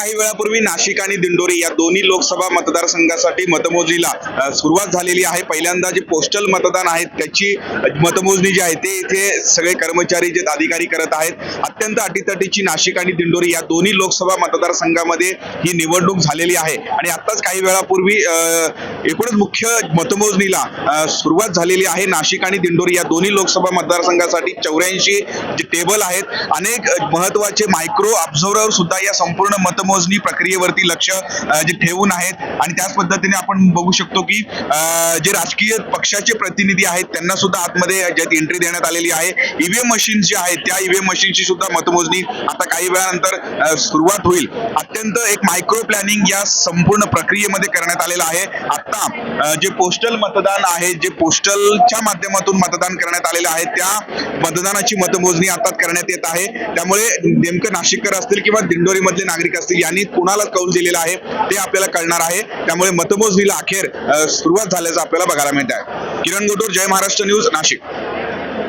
काही वेळापूर्वी नाशिक आणि दिंडोरी या दोन्ही लोकसभा मतदारसंघासाठी मतमोजणीला सुरुवात झालेली आहे. पहिल्यांदा जे पोस्टल मतदान आहे त्याची मतमोजणी जी आहे ते इथे सगळे कर्मचारी जे अधिकारी करत आहेत अत्यंत अटीतटीची नाशिक आणि दिंडोरी या दोन्ही लोकसभा मतदारसंघामध्ये ही निवडणूक झालेली आहे. आणि आताच काही वेळापूर्वी एकूणच मुख्य मतमोजणीला सुरुवात झालेली आहे. नाशिक आणि दिंडोरी या दोन्ही लोकसभा मतदारसंघासाठी चौऱ्याऐंशी जे टेबल आहेत अनेक महत्त्वाचे मायक्रो ऑब्झर्वर सुद्धा या संपूर्ण मतमोजणी प्रक्रियेवरती लक्ष जे ठेवून आहेत. आणि त्याच पद्धतीने आपण बघू शकतो की जे राजकीय पक्षाचे प्रतिनिधी आहेत त्यांना सुद्धा आतमध्ये ज्यात एंट्री देण्यात आलेली आहे. ईव्हीएम मशीन जे आहेत त्या ईव्हीएम मशीनची सुद्धा मतमोजणी आता काही वेळानंतर सुरुवात होईल. अत्यंत एक मायक्रो प्लॅनिंग या संपूर्ण प्रक्रियेमध्ये करण्यात आलेलं आहे. आता जे पोस्टल मतदान आहे जे पोस्टलच्या माध्यमातून मतदान करण्यात आलेलं आहे त्या मतदानाची मतमोजणी आता करण्यात येत आहे. त्यामुळे नेमकं नाशिककर असतील किंवा दिंडोरीमधले नागरिक असतील यांनी कुणाला कौल दिलेला आहे ते आपल्याला कळणार आहे. त्यामुळे मतमोजणीला अखेर सुरुवात झाल्याचं आपल्याला बघायला मिळत आहे किरण गोटूर जय महाराष्ट्र न्यूज नाशिक.